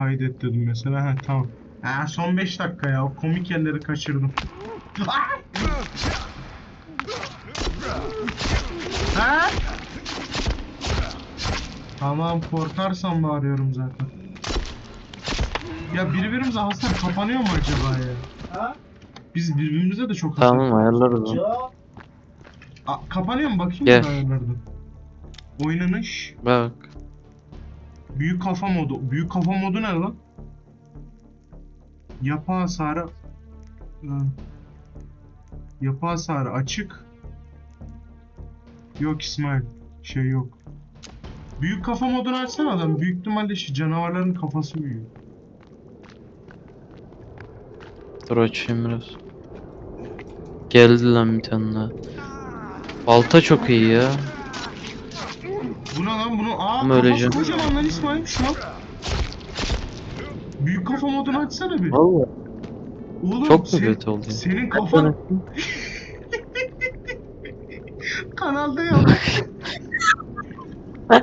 Kaydet dedim mesela. Ha tamam. Ha son 5 dakika ya. O komik yerleri kaçırdım. Ha? Tamam korkarsam bağırıyorum zaten. Ya birbirimize hasar kapanıyor mu acaba ya? Ha? Biz birbirimize de çok hasar Tamam ayarlarız. Aa, kapanıyor mu bakayım Gel. ayarlardan. Oynanış. Bak. Büyük kafa modu. Büyük kafa modu ne lan? Yapı hasarı. Ha. Yapı hasarı açık. Yok İsmail. Şey yok. Büyük kafa modunu açsana adam. Büyük ihtimalle şu canavarların kafası büyüyor. Dur açayım biraz. Geldi lan bir tane daha. Balta çok iyi ya. Bu ne lan bunu? Aa Ama kafası öleceğim. kocaman lan İsmail şu an. Büyük kafa modunu açsana bir. Valla. Oğlum Çok mu sen- kötü oldu ya? Senin kafan kanalda yok.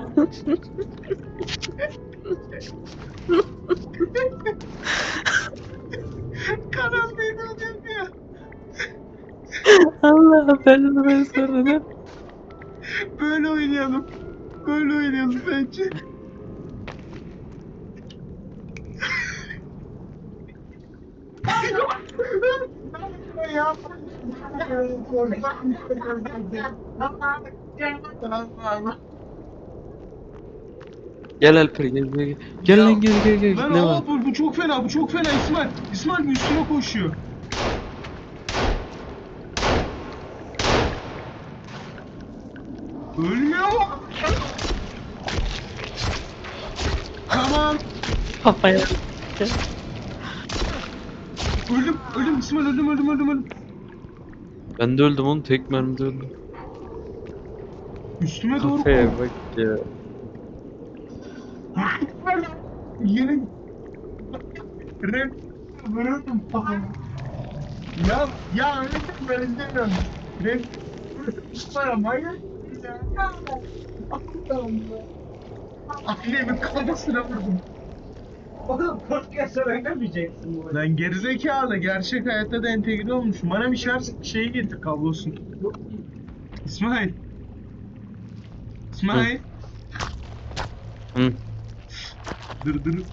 Kanaldaydı o diyorum ya. Allah ben ben sonra ne? Böyle oynayalım. Böyle oynayalım bence. Gel Alper gel gel gel. Gel lan gel gel gel. Lan ne var? bu, bu çok fena, bu çok fena İsmail. İsmail üstüne koşuyor. Ölmüyor mu? Tamam. Kafaya. Öldüm, öldüm İsmail, öldüm, öldüm, öldüm, öldüm. Ben de öldüm oğlum tek mermide öldüm. Üstüme doğru Kafaya bak ya. Yere Rem Vururdum falan. Ya ya öyle ben izlemiyorum. Rem Bana manyak. Annemin kafasına vurdum. Oğlum podcast oynamayacaksın bu. Lan gerizekalı gerçek hayatta da entegre olmuş. Bana bir şarj şeyi getir kablosunu. İsmail. İsmail. Hı. Dır dır.